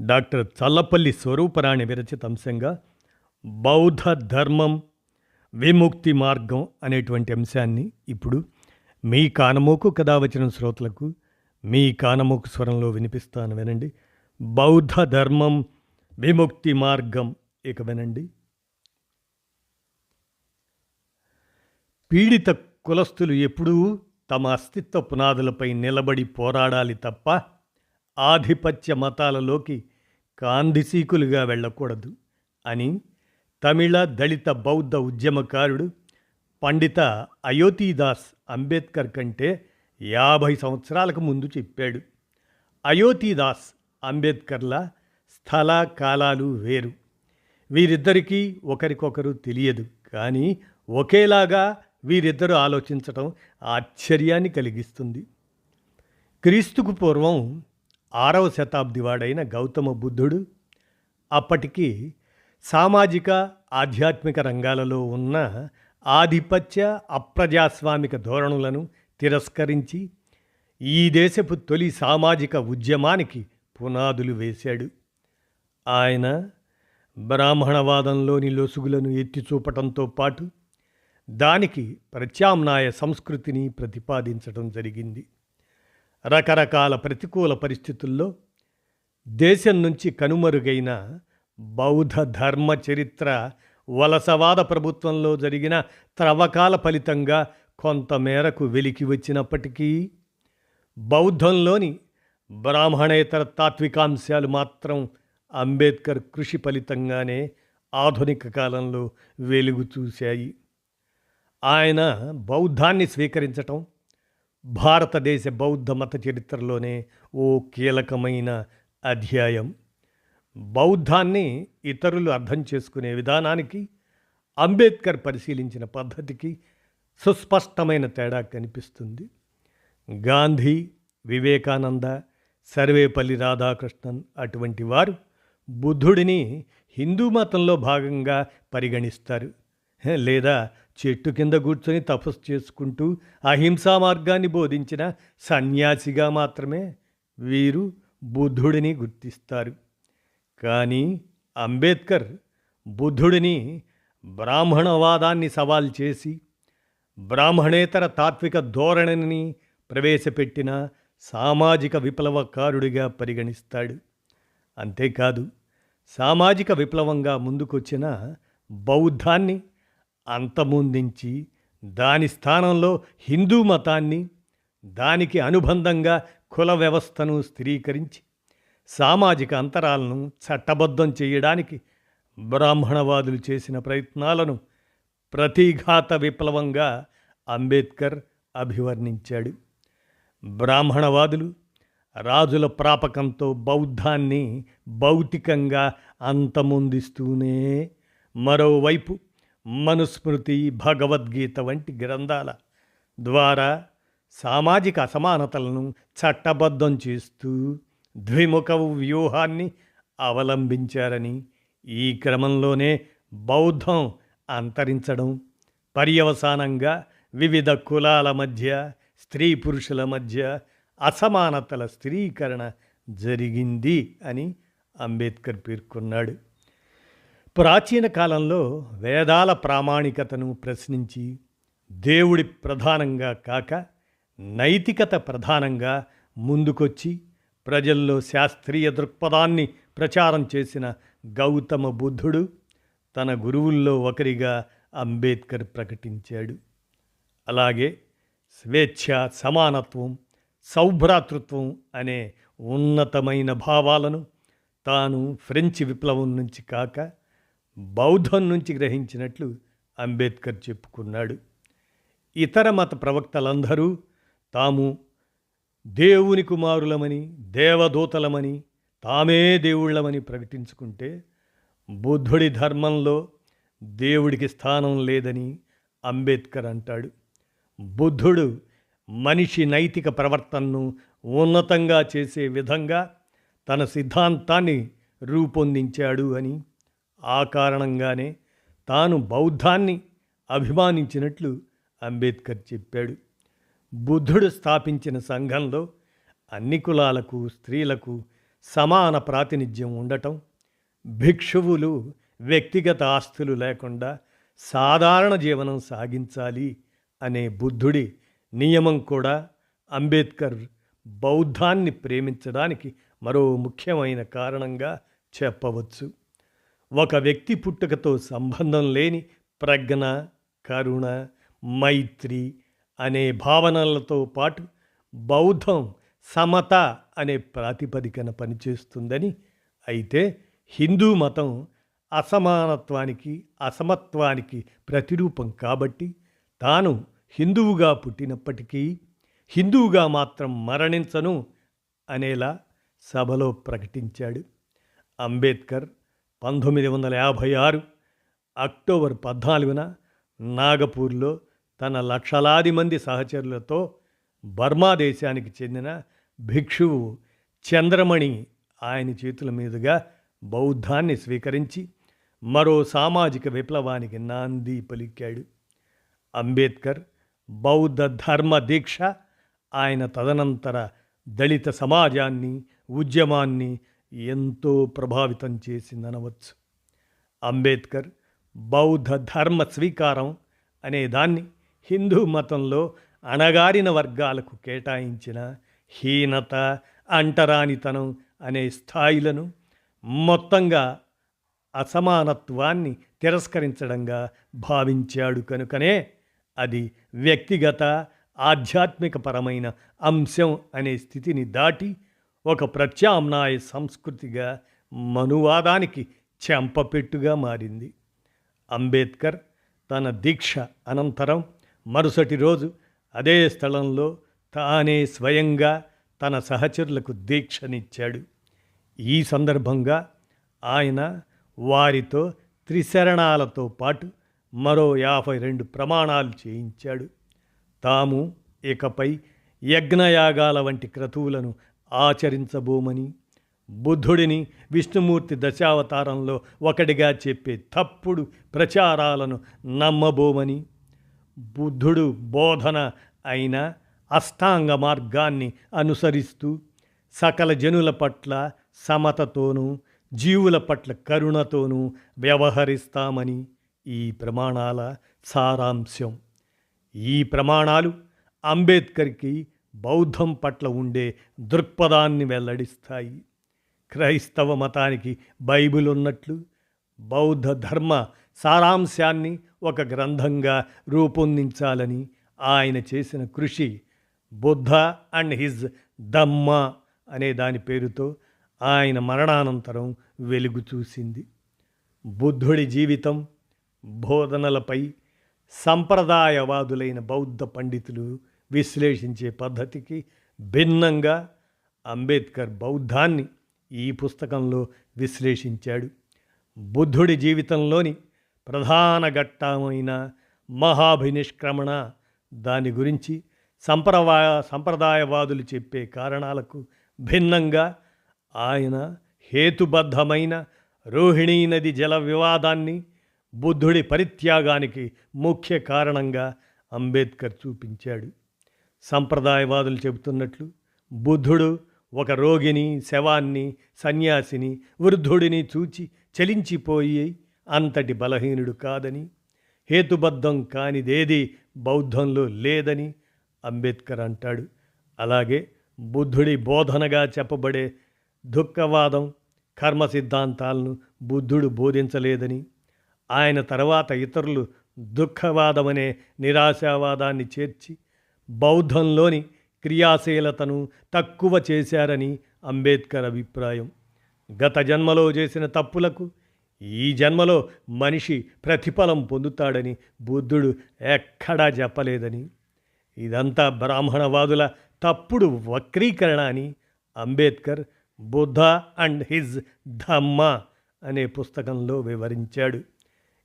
Doctor Challapalli Swaruparani విరచిత అంశంగా బౌద్ధ ధర్మం విముక్తి మార్గం అనేటువంటి అంశాన్ని ఇప్పుడు మీ కానమోకు కథ వచ్చిన శ్రోతలకు మీ కానమోకు స్వరంలో వినిపిస్తాను వినండి. బౌద్ధ ధర్మం విముక్తి మార్గం ఇక వినండి. పీడిత కులస్తులు ఎప్పుడూ తమ అస్తిత్వ పునాదులపై నిలబడి పోరాడాలి తప్ప ఆధిపత్య మతాలలోకి కాందిసీకులుగా వెళ్ళకూడదు అని తమిళ దళిత బౌద్ధ ఉద్యమకారుడు పండిత అయోతీదాస్ అంబేద్కర్ కంటే యాభై సంవత్సరాలకు ముందు చెప్పాడు. అయోతీదాస్ అంబేద్కర్ల స్థల కాలాలు వేరు. వీరిద్దరికీ ఒకరికొకరు తెలియదు. కానీ ఒకేలాగా వీరిద్దరూ ఆలోచించటం ఆశ్చర్యాన్ని కలిగిస్తుంది. క్రీస్తుకు పూర్వం ఆరవ శతాబ్ది వాడైన గౌతమ బుద్ధుడు అప్పటికి సామాజిక ఆధ్యాత్మిక రంగాలలో ఉన్న ఆధిపత్య అప్రజాస్వామిక ధోరణులను తిరస్కరించి ఈ దేశపు తొలి సామాజిక ఉద్యమానికి పునాదులు వేశాడు. ఆయన బ్రాహ్మణవాదంలోని లొసుగులను ఎత్తి చూపటంతో పాటు దానికి ప్రత్యామ్నాయ సంస్కృతిని ప్రతిపాదించడం జరిగింది. రకరకాల ప్రతికూల పరిస్థితుల్లో దేశం నుంచి కనుమరుగైన బౌద్ధ ధర్మ చరిత్ర వలసవాద ప్రభుత్వంలో జరిగిన త్రవ్వకాల ఫలితంగా కొంతమేరకు వెలికి వచ్చినప్పటికీ బౌద్ధంలోని బ్రాహ్మణేతర తాత్వికాంశాలు మాత్రం అంబేద్కర్ కృషి ఫలితంగానే ఆధునిక కాలంలో వెలుగు చూశాయి. ఆయన బౌద్ధాన్ని స్వీకరించటం భారతదేశ బౌద్ధ మత చరిత్రలోనే ఓ కీలకమైన అధ్యాయం. బౌద్ధాన్ని ఇతరులు అర్థం చేసుకునే విధానానికి అంబేద్కర్ పరిశీలించిన పద్ధతికి సుస్పష్టమైన తేడా కనిపిస్తుంది. గాంధీ వివేకానంద సర్వేపల్లి రాధాకృష్ణన్ అటువంటి వారు బుద్ధుడిని హిందూ మతంలో భాగంగా పరిగణిస్తారు. లేదా చెట్టు కింద కూర్చొని తపస్సు చేసుకుంటూ అహింసా మార్గాన్ని బోధించిన సన్యాసిగా మాత్రమే వీరు బుద్ధుడిని గుర్తిస్తారు. కానీ అంబేద్కర్ బుద్ధుడిని బ్రాహ్మణవాదాన్ని సవాల్ చేసి బ్రాహ్మణేతర తాత్విక ధోరణిని ప్రవేశపెట్టిన సామాజిక విప్లవకారుడిగా పరిగణిస్తాడు. అంతేకాదు సామాజిక విప్లవంగా ముందుకొచ్చిన బౌద్ధాన్ని అంతమొందించి దాని స్థానంలో హిందూ మతాన్ని దానికి అనుబంధంగా కుల వ్యవస్థను స్థిరీకరించి సామాజిక అంతరాలను చట్టబద్ధం చేయడానికి బ్రాహ్మణవాదులు చేసిన ప్రయత్నాలను ప్రతిఘాత విప్లవంగా అంబేద్కర్ అభివర్ణించాడు. బ్రాహ్మణవాదులు రాజుల ప్రాపకంతో బౌద్ధాన్ని భౌతికంగా అంతమొందిస్తూనే మరోవైపు మనుస్మృతి భగవద్గీత వంటి గ్రంథాల ద్వారా సామాజిక అసమానతలను చట్టబద్ధం చేస్తూ ద్విముఖ వ్యూహాన్ని అవలంబించారని ఈ క్రమంలోనే బౌద్ధం అంతరించడం పర్యవసానంగా వివిధ కులాల మధ్య స్త్రీ పురుషుల మధ్య అసమానతల స్థిరీకరణ జరిగింది అని అంబేద్కర్ పేర్కొన్నాడు. ప్రాచీన కాలంలో వేదాల ప్రామాణికతను ప్రశ్నించి దేవుడి ప్రధానంగా కాక నైతికత ప్రధానంగా ముందుకొచ్చి ప్రజల్లో శాస్త్రీయ దృక్పథాన్ని ప్రచారం చేసిన గౌతమ బుద్ధుడు తన గురువుల్లో ఒకరిగా అంబేద్కర్ ప్రకటించాడు. అలాగే స్వేచ్ఛ సమానత్వం సౌభ్రాతృత్వం అనే ఉన్నతమైన భావాలను తాను ఫ్రెంచ్ విప్లవం నుంచి కాక బౌద్ధం నుంచి గ్రహించినట్లు అంబేద్కర్ చెప్పుకున్నాడు. ఇతర మత ప్రవక్తలందరూ తాము దేవుని కుమారులమని దేవదూతలమని తామే దేవుళ్ళమని ప్రకటించుకుంటే బుద్ధుడి ధర్మంలో దేవుడికి స్థానం లేదని అంబేద్కర్ అంటాడు. బుద్ధుడు మనిషి నైతిక ప్రవర్తనను ఉన్నతంగా చేసే విధంగా తన సిద్ధాంతాన్ని రూపొందించాడు అని ఆ కారణంగానే తాను బౌద్ధాన్ని అభిమానించినట్లు అంబేద్కర్ చెప్పాడు. బుద్ధుడు స్థాపించిన సంఘంలో అన్ని కులాలకు స్త్రీలకు సమాన ప్రాతినిధ్యం ఉండటం భిక్షువులు వ్యక్తిగత ఆస్తులు లేకుండా సాధారణ జీవనం సాగించాలి అనే బుద్ధుడి నియమం కూడా అంబేద్కర్ బౌద్ధాన్ని ప్రేమించడానికి మరో ముఖ్యమైన కారణంగా చెప్పవచ్చు. ఒక వ్యక్తి పుట్టుకతో సంబంధం లేని ప్రజ్ఞ కరుణ మైత్రి అనే భావనలతో పాటు బౌద్ధం సమత అనే ప్రాతిపదికన పనిచేస్తుందని అయితే హిందూ మతం అసమానత్వానికి అసమత్వానికి ప్రతిరూపం కాబట్టి తాను హిందువుగా పుట్టినప్పటికీ హిందువుగా మాత్రం మరణించను అనేలా సభలో ప్రకటించాడు అంబేద్కర్. పంతొమ్మిది వందల యాభై ఆరు అక్టోబర్ పద్నాలుగున నాగపూర్లో తన లక్షలాది మంది సహచరులతో బర్మా దేశానికి చెందిన భిక్షువు చంద్రమణి ఆయన చేతుల మీదుగా బౌద్ధాన్ని స్వీకరించి మరో సామాజిక విప్లవానికి నాంది పలికాడు. అంబేద్కర్ బౌద్ధ ధర్మ దీక్ష ఆయన తదనంతర దళిత సమాజాన్ని ఉద్యమాన్ని ఎంతో ప్రభావితం చేసిందనవచ్చు. అంబేద్కర్ బౌద్ధ ధర్మ స్వీకారం అనే దాన్ని హిందూ మతంలో అణగారిన వర్గాలకు కేటాయించిన హీనత అంటరానితనం అనే స్థాయిలను మొత్తంగా అసమానత్వాన్ని తిరస్కరించడంగా భావించాడు కనుకనే అది వ్యక్తిగత ఆధ్యాత్మికపరమైన అంశం అనే స్థితిని దాటి ఒక ప్రత్యామ్నాయ సంస్కృతిగా మనువాదానికి చెంపపెట్టుగా మారింది. అంబేద్కర్ తన దీక్ష అనంతరం మరుసటి రోజు అదే స్థలంలో తానే స్వయంగా తన సహచరులకు దీక్షనిచ్చాడు. ఈ సందర్భంగా ఆయన వారితో త్రిశరణాలతో పాటు మరో యాభై రెండు ప్రమాణాలు చేయించాడు. తాము ఇకపై యజ్ఞయాగాల వంటి క్రతువులను ఆచరించబోమని బుద్ధుడిని విష్ణుమూర్తి దశావతారంలో ఒకటిగా చెప్పే తప్పుడు ప్రచారాలను నమ్మబోమని బుద్ధుడు బోధన అయిన అష్టాంగ మార్గాన్ని అనుసరిస్తూ సకల జనుల పట్ల సమతతోనూ జీవుల పట్ల కరుణతోనూ వ్యవహరిస్తామని ఈ ప్రమాణాల సారాంశం. ఈ ప్రమాణాలు అంబేద్కర్కి బౌద్ధం పట్ల ఉండే దృక్పథాన్ని వెల్లడిస్తాయి. క్రైస్తవ మతానికి బైబిల్ ఉన్నట్లు బౌద్ధ ధర్మ సారాంశాన్ని ఒక గ్రంథంగా రూపొందించాలని ఆయన చేసిన కృషి బుద్ధ అండ్ హిజ్ దమ్మ అనే దాని పేరుతో ఆయన మరణానంతరం వెలుగు చూసింది. బుద్ధుడి జీవితం బోధనలపై సంప్రదాయవాదులైన బౌద్ధ పండితులు విశ్లేషించే పద్ధతికి భిన్నంగా అంబేద్కర్ బౌద్ధాన్ని ఈ పుస్తకంలో విశ్లేషించాడు. బుద్ధుడి జీవితంలోని ప్రధాన ఘట్టమైన మహాభినిష్క్రమణ దాని గురించి సంప్రదాయ సంప్రదాయవాదులు చెప్పే కారణాలకు భిన్నంగా ఆయన హేతుబద్ధమైన రోహిణీ నది జల వివాదాన్ని బుద్ధుడి పరిత్యాగానికి ముఖ్య కారణంగా అంబేద్కర్ చూపించాడు. సంప్రదాయవాదులు చెబుతున్నట్లు బుద్ధుడు ఒక రోగిని శవాన్ని సన్యాసిని వృద్ధుడిని చూచి చలించిపోయి అంతటి బలహీనుడు కాదని హేతుబద్ధం కానిదేది బౌద్ధంలో లేదని అంబేద్కర్ అంటాడు. అలాగే బుద్ధుడి బోధనగా చెప్పబడే దుఃఖవాదం కర్మ సిద్ధాంతాలను బుద్ధుడు బోధించలేదని ఆయన తర్వాత ఇతరులు దుఃఖవాదమనే నిరాశావాదాన్ని చేర్చి బౌద్ధంలోని క్రియాశీలతను తక్కువ చేశారని అంబేద్కర్ అభిప్రాయం. గత జన్మలో చేసిన తప్పులకు ఈ జన్మలో మనిషి ప్రతిఫలం పొందుతాడని బుద్ధుడు ఎక్కడా చెప్పలేదని. ఇదంతా బ్రాహ్మణవాదుల తప్పుడు వక్రీకరణ అని అంబేద్కర్ బుద్ధ అండ్ హిజ్ ధమ్మ అనే పుస్తకంలో వివరించాడు.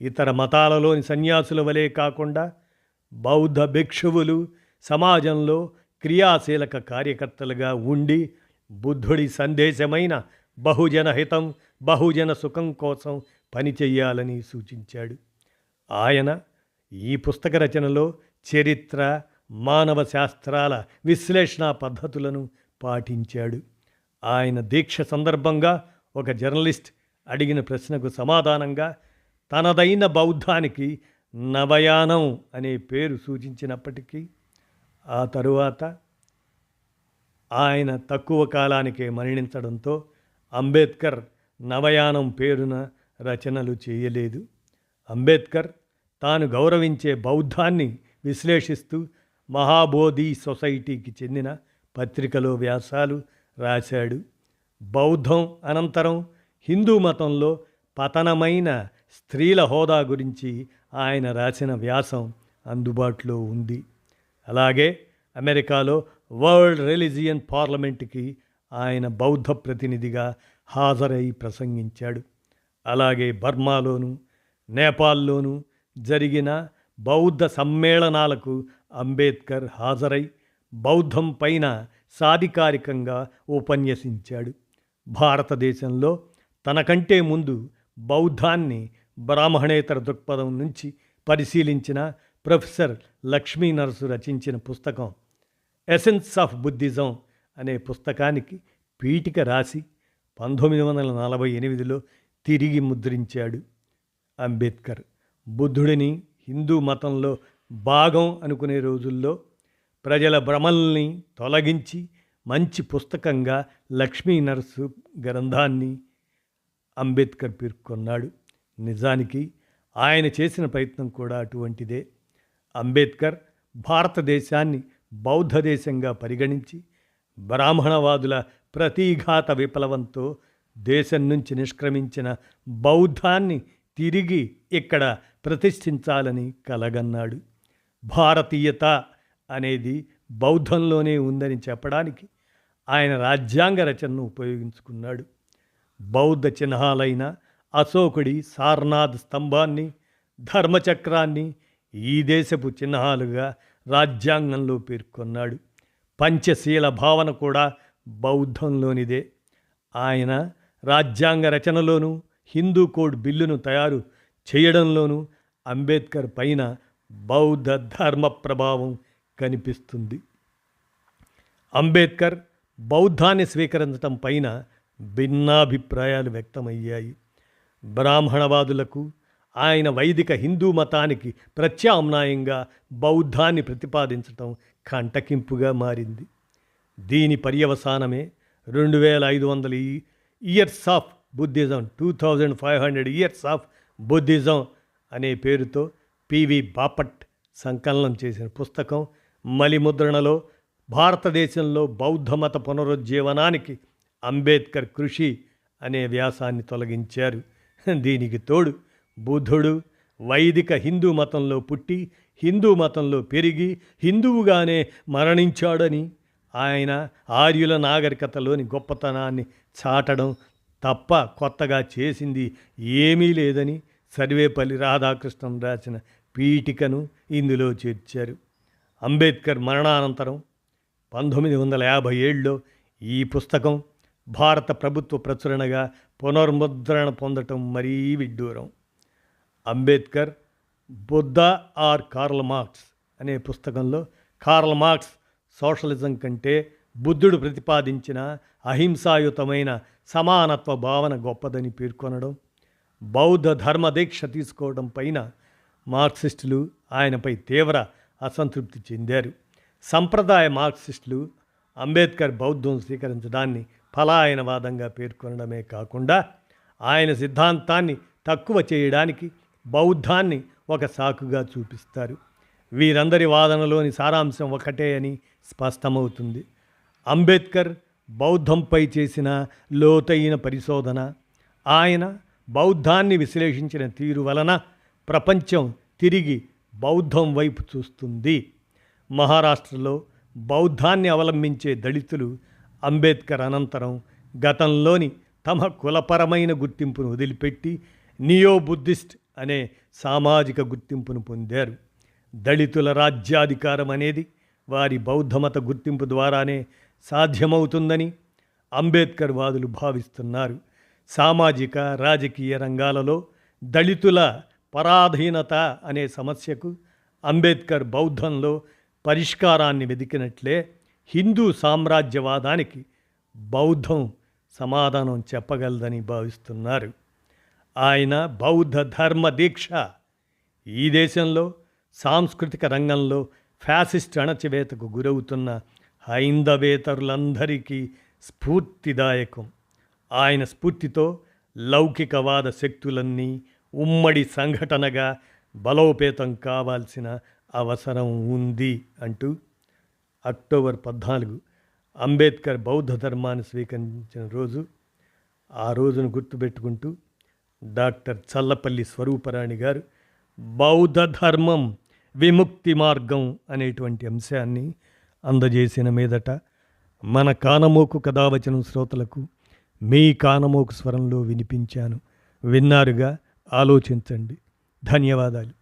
ఇతర మతాలలోని సన్యాసుల వలె కాకుండా బౌద్ధ భిక్షువులు సమాజంలో క్రియాశీలక కార్యకర్తలుగా ఉండి బుద్ధుడి సందేశమైన బహుజన హితం బహుజన సుఖం కోసం పనిచేయాలని సూచించాడు. ఆయన ఈ పుస్తక రచనలో చరిత్ర మానవ శాస్త్రాల విశ్లేషణ పద్ధతులను పాటించాడు. ఆయన దీక్ష సందర్భంగా ఒక జర్నలిస్ట్ అడిగిన ప్రశ్నకు సమాధానంగా తనదైన బౌద్ధానికి నవయానం అనే పేరు సూచించినప్పటికీ ఆ తరువాత ఆయన తక్కువ కాలానికే మరణించడంతో అంబేద్కర్ నవయానం పేరున రచనలు చేయలేదు. అంబేద్కర్ తాను గౌరవించే బౌద్ధాన్ని విశ్లేషిస్తూ మహాబోధి సొసైటీకి చెందిన పత్రికలో వ్యాసాలు రాశాడు. బౌద్ధం అనంతరం హిందూ మతంలో పతనమైన స్త్రీల హోదా గురించి ఆయన రాసిన వ్యాసం అందుబాటులో ఉంది. అలాగే అమెరికాలో వరల్డ్ రిలీజియన్ పార్లమెంట్కి ఆయన బౌద్ధ ప్రతినిధిగా హాజరై ప్రసంగించాడు. అలాగే బర్మాలోను నేపాల్లోనూ జరిగిన బౌద్ధ సమ్మేళనాలకు అంబేద్కర్ హాజరై బౌద్ధం పైన సాధికారికంగా ఉపన్యసించాడు. భారతదేశంలో తనకంటే ముందు బౌద్ధాన్ని బ్రాహ్మణేతర దృక్పథం నుంచి పరిశీలించిన ప్రొఫెసర్ లక్ష్మీ నరసు రచించిన పుస్తకం ఎసెన్స్ ఆఫ్ బుద్ధిజం అనే పుస్తకానికి పీఠిక రాసి పంతొమ్మిది వందల నలభై ఎనిమిదిలో తిరిగి ముద్రించాడు అంబేద్కర్. బుద్ధుడిని హిందూ మతంలో భాగం అనుకునే రోజుల్లో ప్రజల భ్రమల్ని తొలగించి మంచి పుస్తకంగా లక్ష్మీ నరసు గ్రంథాన్ని అంబేద్కర్ పేర్కొన్నాడు. నిజానికి ఆయన చేసిన ప్రయత్నం కూడా అటువంటిదే. అంబేద్కర్ భారతదేశాన్ని బౌద్ధ దేశంగా పరిగణించి బ్రాహ్మణవాదుల ప్రతీఘాత విప్లవంతో దేశం నుంచి నిష్క్రమించిన బౌద్ధాన్ని తిరిగి ఇక్కడ ప్రతిష్ఠించాలని కలగన్నాడు. భారతీయత అనేది బౌద్ధంలోనే ఉందని చెప్పడానికి ఆయన రాజ్యాంగ రచనను ఉపయోగించుకున్నాడు. బౌద్ధ చిహ్నాలైన అశోకుడి సార్నాథ్ స్తంభాన్ని ధర్మచక్రాన్ని ఈ దేశపు చిహ్నాలుగా రాజ్యాంగంలో పేర్కొన్నాడు. పంచశీల భావన కూడా బౌద్ధంలోనిదే. ఆయన రాజ్యాంగ రచనలోనూ హిందూ కోడ్ బిల్లును తయారు చేయడంలోనూ అంబేద్కర్ పైన బౌద్ధ ధర్మ ప్రభావం కనిపిస్తుంది. అంబేద్కర్ బౌద్ధాన్ని స్వీకరించడం పైన భిన్నాభిప్రాయాలు వ్యక్తమయ్యాయి. బ్రాహ్మణవాదులకు ఆయన వైదిక హిందూ మతానికి ప్రత్యామ్నాయంగా బౌద్ధాన్ని ప్రతిపాదించటం కంటకింపుగా మారింది. దీని పర్యవసానమే రెండు వేల ఐదు వందల years of Buddhism two thousand five hundred years of Buddhism అనే పేరుతో పివి బాపట్ సంకలనం చేసిన పుస్తకం మలిముద్రణలో భారతదేశంలో బౌద్ధమత పునరుజ్జీవనానికి అంబేద్కర్ కృషి అనే వ్యాసాన్ని తొలగించారు. దీనికి తోడు బుద్ధుడు వైదిక హిందూ మతంలో పుట్టి హిందూ మతంలో పెరిగి హిందువుగానే మరణించాడని ఆయన ఆర్యుల నాగరికతలోని గొప్పతనాన్ని చాటడం తప్ప కొత్తగా చేసింది ఏమీ లేదని సర్వేపల్లి రాధాకృష్ణన్ రాసిన పీఠికను ఇందులో చేర్చారు. అంబేద్కర్ మరణానంతరం పంతొమ్మిది వందల యాభై ఏడులో ఈ పుస్తకం భారత ప్రభుత్వ ప్రచురణగా పునర్ముద్రణ పొందటం మరీ విడ్డూరం. Ambedkar Buddha or Karl Marx అనే పుస్తకంలో కార్ల్ మార్క్స్ సోషలిజం కంటే బుద్ధుడు ప్రతిపాదించిన అహింసాయుతమైన సమానత్వ భావన గొప్పదని పేర్కొనడం బౌద్ధ ధర్మ దీక్ష తీసుకోవడం పైన మార్క్సిస్టులు ఆయనపై తీవ్ర అసంతృప్తి చెందారు. సంప్రదాయ మార్క్సిస్టులు అంబేద్కర్ బౌద్ధం స్వీకరించడాన్ని ఫలాయనవాదంగా పేర్కొనడమే కాకుండా ఆయన సిద్ధాంతాన్ని తక్కువ చేయడానికి బౌద్ధాన్ని ఒక సాకుగా చూపిస్తారు. వీరందరి వాదనలోని సారాంశం ఒకటే అని స్పష్టమవుతుంది. అంబేద్కర్ బౌద్ధంపై చేసిన లోతైన పరిశోధన ఆయన బౌద్ధాన్ని విశ్లేషించిన తీరు వలన ప్రపంచం తిరిగి బౌద్ధం వైపు చూస్తుంది. మహారాష్ట్రలో బౌద్ధాన్ని అవలంబించే దళితులు అంబేద్కర్ అనంతరం గతంలోని తమ కులపరమైన గుర్తింపును వదిలిపెట్టి నియో బుద్ధిస్ట్ అనే సామాజిక గుర్తింపును పొందారు. దళితుల రాజ్యాధికారం అనేది వారి బౌద్ధమత గుర్తింపు ద్వారానే సాధ్యమవుతుందని అంబేద్కర్ వాదులు భావిస్తున్నారు. సామాజిక రాజకీయ రంగాలలో దళితుల పరాధీనత అనే సమస్యకు అంబేద్కర్ బౌద్ధంలో పరిష్కారాన్ని వెదికినట్లే హిందూ సామ్రాజ్యవాదానికి బౌద్ధం సమాధానం చెప్పగలదని భావిస్తున్నారు. ఆయన బౌద్ధ ధర్మ దీక్ష. ఈ దేశంలో సాంస్కృతిక రంగంలో ఫ్యాసిస్ట్ అణచివేతకు గురవుతున్న హైందవేతరులందరికీ స్ఫూర్తిదాయకం. ఆయన స్ఫూర్తితో లౌకికవాద శక్తులన్నీ ఉమ్మడి సంఘటనగా బలోపేతం కావాల్సిన అవసరం ఉంది అంటూ అక్టోబర్ పద్నాలుగు అంబేద్కర్ బౌద్ధ ధర్మాన్ని స్వీకరించిన రోజు ఆ రోజును గుర్తుపెట్టుకుంటూ డాక్టర్ చల్లపల్లి స్వరూపరాణి గారు బౌద్ధ ధర్మం విముక్తి మార్గం అనేటువంటి అంశాన్ని అందజేసిన మీదట మన కానమోకు కథావచనం శ్రోతలకు మీ కానమోకు స్వరంలో వినిపించాను. విన్నారుగా ఆలోచించండి. ధన్యవాదాలు.